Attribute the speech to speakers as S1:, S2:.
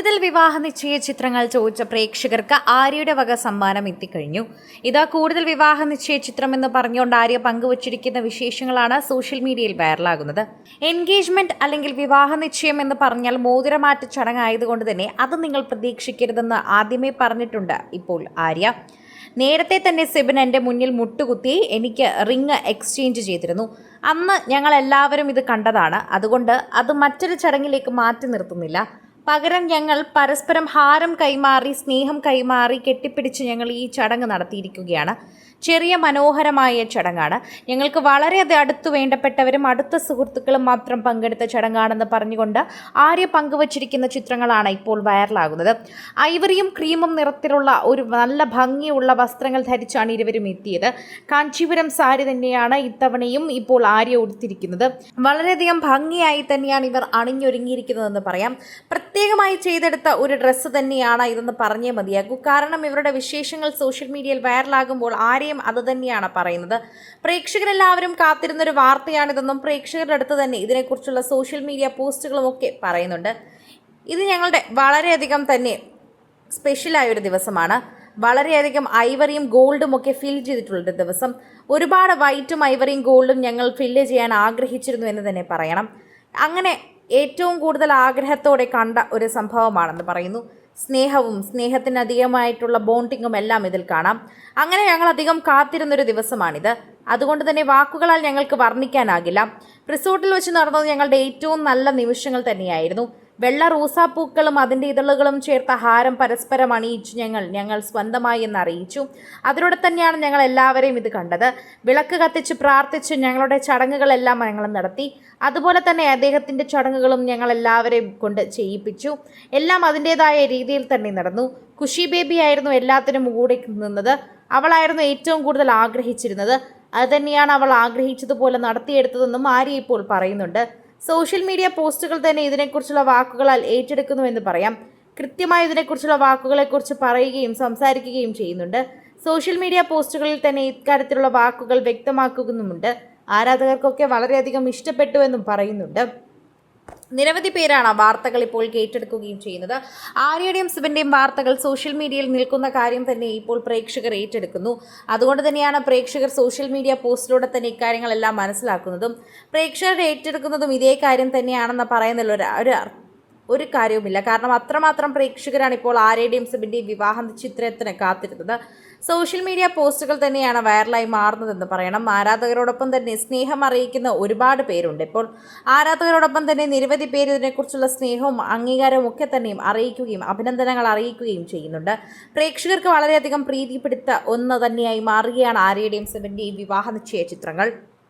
S1: കൂടുതൽ വിവാഹ നിശ്ചയ ചിത്രങ്ങൾ ചോദിച്ച പ്രേക്ഷകർക്ക് ആര്യയുടെ വക സമ്മാനം എത്തിക്കഴിഞ്ഞു. ഇതാ കൂടുതൽ വിവാഹ നിശ്ചയ ചിത്രം എന്ന് പറഞ്ഞുകൊണ്ട് ആര്യ പങ്കുവച്ചിരിക്കുന്ന വിശേഷങ്ങളാണ് സോഷ്യൽ മീഡിയയിൽ വൈറലാകുന്നത്. എൻഗേജ്മെന്റ് അല്ലെങ്കിൽ വിവാഹ നിശ്ചയം എന്ന് പറഞ്ഞാൽ മോതിരമാറ്റ ചടങ്ങായതുകൊണ്ട് തന്നെ അത് നിങ്ങൾ പ്രതീക്ഷിക്കരുതെന്ന് ആദ്യമേ പറഞ്ഞിട്ടുണ്ട് ഇപ്പോൾ ആര്യ. നേരത്തെ തന്നെ സിബിൻ എന്റെ മുന്നിൽ മുട്ടുകുത്തി എനിക്ക് റിങ് എക്സ്ചേഞ്ച് ചെയ്തിരുന്നു. അന്ന് ഞങ്ങൾ എല്ലാവരും ഇത് കണ്ടതാണ്. അതുകൊണ്ട് അത് മറ്റൊരു ചടങ്ങിലേക്ക് മാറ്റി നിർത്തുന്നില്ല. പകരം ഞങ്ങൾ പരസ്പരം ഹാരം കൈമാറി സ്നേഹം കൈമാറി കെട്ടിപ്പിടിച്ച് ഞങ്ങൾ ഈ ചടങ്ങ് നടത്തിയിരിക്കുകയാണ്. ചെറിയ മനോഹരമായ ചടങ്ങാണ്. ഞങ്ങൾക്ക് വളരെ അടുത്ത് വേണ്ടപ്പെട്ടവരും അടുത്ത സുഹൃത്തുക്കളും മാത്രം പങ്കെടുത്ത ചടങ്ങാണെന്ന് പറഞ്ഞുകൊണ്ട് ആര്യ പങ്കുവച്ചിരിക്കുന്ന ചിത്രങ്ങളാണ് ഇപ്പോൾ വൈറലാകുന്നത്. ഐവറിയും ക്രീമും നിറത്തിലുള്ള ഒരു നല്ല ഭംഗിയുള്ള വസ്ത്രങ്ങൾ ധരിച്ചാണ് ഇരുവരും എത്തിയത്. കാഞ്ചീപുരം സാരി തന്നെയാണ് ഇത്തവണയും ഇപ്പോൾ ആര്യ ഉടുത്തിരിക്കുന്നത്. വളരെയധികം ഭംഗിയായി തന്നെയാണ് ഇവർ അണിഞ്ഞൊരുങ്ങിയിരിക്കുന്നതെന്ന് പറയാം. പ്രത്യേകമായി ചെയ്തെടുത്ത ഒരു ഡ്രസ്സ് തന്നെയാണ് ഇതെന്ന് പറഞ്ഞേ മതിയാകൂ. കാരണം ഇവരുടെ വിശേഷങ്ങൾ സോഷ്യൽ മീഡിയയിൽ വൈറലാകുമ്പോൾ ആരെയും അത് തന്നെയാണ് പറയുന്നത്. പ്രേക്ഷകരെല്ലാവരും കാത്തിരുന്നൊരു വാർത്തയാണിതെന്നും പ്രേക്ഷകരുടെ അടുത്ത് തന്നെ ഇതിനെക്കുറിച്ചുള്ള സോഷ്യൽ മീഡിയ പോസ്റ്റുകളും ഒക്കെ പറയുന്നുണ്ട്. ഇത് ഞങ്ങളുടെ വളരെയധികം തന്നെ സ്പെഷ്യലായ ഒരു ദിവസമാണ്. വളരെയധികം ഐവറിയും ഗോൾഡും ഒക്കെ ഫിൽ ചെയ്തിട്ടുള്ളൊരു ദിവസം. ഒരുപാട് വൈറ്റും ഐവറിയും ഗോൾഡും ഞങ്ങൾ ഫില്ല് ചെയ്യാൻ ആഗ്രഹിച്ചിരുന്നു എന്ന് തന്നെ പറയണം. അങ്ങനെ ഏറ്റവും കൂടുതൽ ആഗ്രഹത്തോടെ കണ്ട ഒരു സംഭവമാണെന്ന് പറയുന്നു. സ്നേഹവും സ്നേഹത്തിനധികമായിട്ടുള്ള ബോണ്ടിങ്ങും എല്ലാം ഇതിൽ കാണാം. അങ്ങനെ ഞങ്ങൾ അധികം കാത്തിരുന്നൊരു ദിവസമാണിത്. അതുകൊണ്ട് തന്നെ വാക്കുകളാൽ ഞങ്ങൾക്ക് വർണിക്കാനാകില്ല. റിസോർട്ടിൽ വെച്ച് നടന്നത് ഞങ്ങളുടെ ഏറ്റവും നല്ല നിമിഷങ്ങൾ തന്നെയായിരുന്നു. വെള്ള റോസാപ്പൂക്കളും അതിന്റെ ഇതളുകളും ചേർത്ത ഹാരം പരസ്പരം അണിയിച്ചു ഞങ്ങൾ ഞങ്ങൾ സ്വന്തമായി എന്ന് അറിയിച്ചു. അതിലൂടെ തന്നെയാണ് ഞങ്ങൾ എല്ലാവരെയും ഇത് കണ്ടത്. വിളക്ക് കത്തിച്ച് പ്രാർത്ഥിച്ച് ഞങ്ങളുടെ ചടങ്ങുകളെല്ലാം ഞങ്ങൾ നടത്തി. അതുപോലെ തന്നെ അദ്ദേഹത്തിന്റെ ചടങ്ങുകളും ഞങ്ങൾ എല്ലാവരെയും കൊണ്ട് ചെയ്യിപ്പിച്ചു. എല്ലാം അതിന്റേതായ രീതിയിൽ തന്നെ നടന്നു. കുഷി ബേബി ആയിരുന്നു എല്ലാത്തിനും കൂടെ നിന്നത്. അവളായിരുന്നു ഏറ്റവും കൂടുതൽ ആഗ്രഹിച്ചിരുന്നത്. അത് തന്നെയാണ് അവൾ ആഗ്രഹിച്ചതുപോലെ നടത്തിയെടുത്തതെന്നും ആര്യ ഇപ്പോൾ പറയുന്നുണ്ട്. സോഷ്യൽ മീഡിയ പോസ്റ്റുകൾ തന്നെ ഇതിനെക്കുറിച്ചുള്ള വാക്കുകളാൽ ഏറ്റെടുക്കുന്നുവെന്ന് പറയാം. കൃത്യമായി ഇതിനെക്കുറിച്ചുള്ള വാക്കുകളെക്കുറിച്ച് പറയുകയും സംസാരിക്കുകയും ചെയ്യുന്നുണ്ട്. സോഷ്യൽ മീഡിയ പോസ്റ്റുകളിൽ തന്നെ ഇക്കാര്യത്തിലുള്ള വാക്കുകൾ വ്യക്തമാക്കുന്നുമുണ്ട്. ആരാധകർക്കൊക്കെ വളരെയധികം ഇഷ്ടപ്പെട്ടുവെന്നും പറയുന്നുണ്ട്. നിരവധി പേരാണ് വാർത്തകൾ ഇപ്പോൾ ഏറ്റെടുക്കുകയും ചെയ്യുന്നത്. ആര്യയുടെയും സിബിന്റെയും വാർത്തകൾ സോഷ്യൽ മീഡിയയിൽ നിൽക്കുന്ന കാര്യം തന്നെ ഇപ്പോൾ പ്രേക്ഷകർ ഏറ്റെടുക്കുന്നു. അതുകൊണ്ട് തന്നെയാണ് പ്രേക്ഷകർ സോഷ്യൽ മീഡിയ പോസ്റ്റിലൂടെ തന്നെ ഇക്കാര്യങ്ങളെല്ലാം മനസ്സിലാക്കുന്നതും. പ്രേക്ഷകർ ഏറ്റെടുക്കുന്നതും ഇതേ കാര്യം തന്നെയാണെന്ന് പറയുന്നതിൽ ഒരു ഒരു കാര്യവുമില്ല. കാരണം അത്രമാത്രം പ്രേക്ഷകരാണ് ഇപ്പോൾ ആര്യയുടെയും സബിന്റെയും വിവാഹ ചിത്രത്തിന് കാത്തിരുന്നത്. സോഷ്യൽ മീഡിയ പോസ്റ്റുകൾ തന്നെയാണ് വൈറലായി മാറുന്നതെന്ന് പറയണം. ആരാധകരോടൊപ്പം തന്നെ സ്നേഹം അറിയിക്കുന്ന ഒരുപാട് പേരുണ്ട്. ഇപ്പോൾ ആരാധകരോടൊപ്പം തന്നെ നിരവധി പേര് ഇതിനെക്കുറിച്ചുള്ള സ്നേഹവും അംഗീകാരവും ഒക്കെ തന്നെയും അറിയിക്കുകയും അഭിനന്ദനങ്ങൾ അറിയിക്കുകയും ചെയ്യുന്നുണ്ട്. പ്രേക്ഷകർക്ക് വളരെയധികം പ്രീതിപ്പെടുത്ത ഒന്ന് തന്നെയായി മാറുകയാണ് ആര്യയുടെയും സെവന്റെയും വിവാഹ നിശ്ചയ ചിത്രങ്ങൾ.